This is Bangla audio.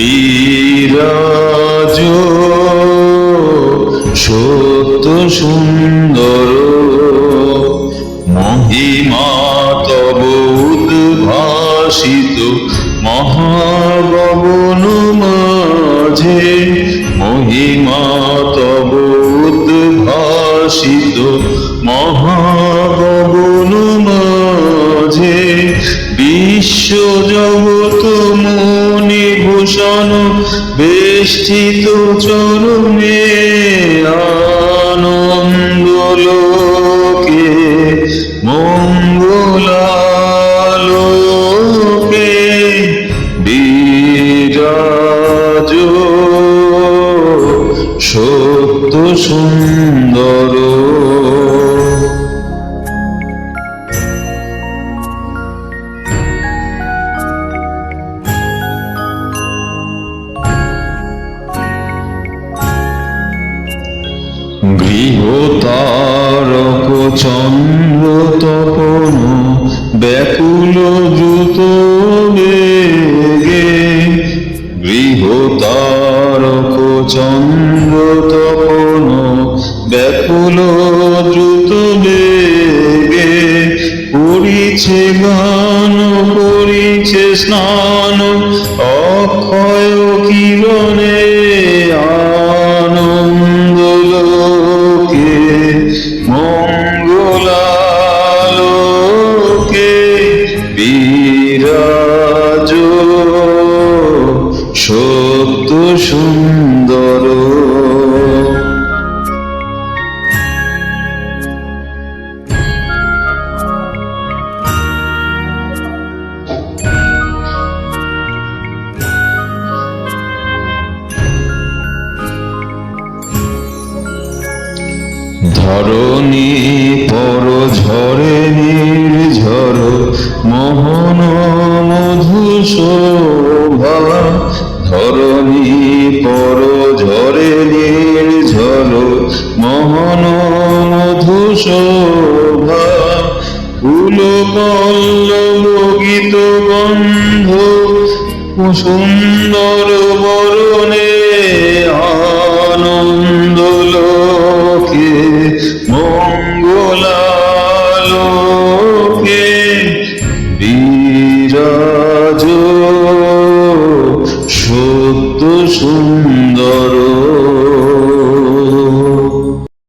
বিরাজ, সত্য সুন্দর, মহিমা তব উদ্ভাসিত মহাগবন মাঝে মহিমা তব উদ্ভাসিত মহাগবন মাঝে বিশ্বজগত মা ভূষণ বেষ্টিত চরণে আনন্দ লোকে মঙ্গলালোকে বিরাজ সত্য সুন্দর। চন্দ্র তপন, ব্যাকুল দ্রুত বেগে গৃহতারক চন্দ্র তপন, ব্যাকুল দ্রুত বেগে করিছে গান, করিছে স্নান, অক্ষয় কিরণে আনন্দ লোকে। মঙ্গলালোকে ধরণী পর ঝরে নির্ঝর মোহন মধু শোভা ধরণী পর ঝরে নির্ঝর মোহন মধু শোভা ফুল পল্লব গীত গন্ধ সুন্দর মঙ্গলালোকে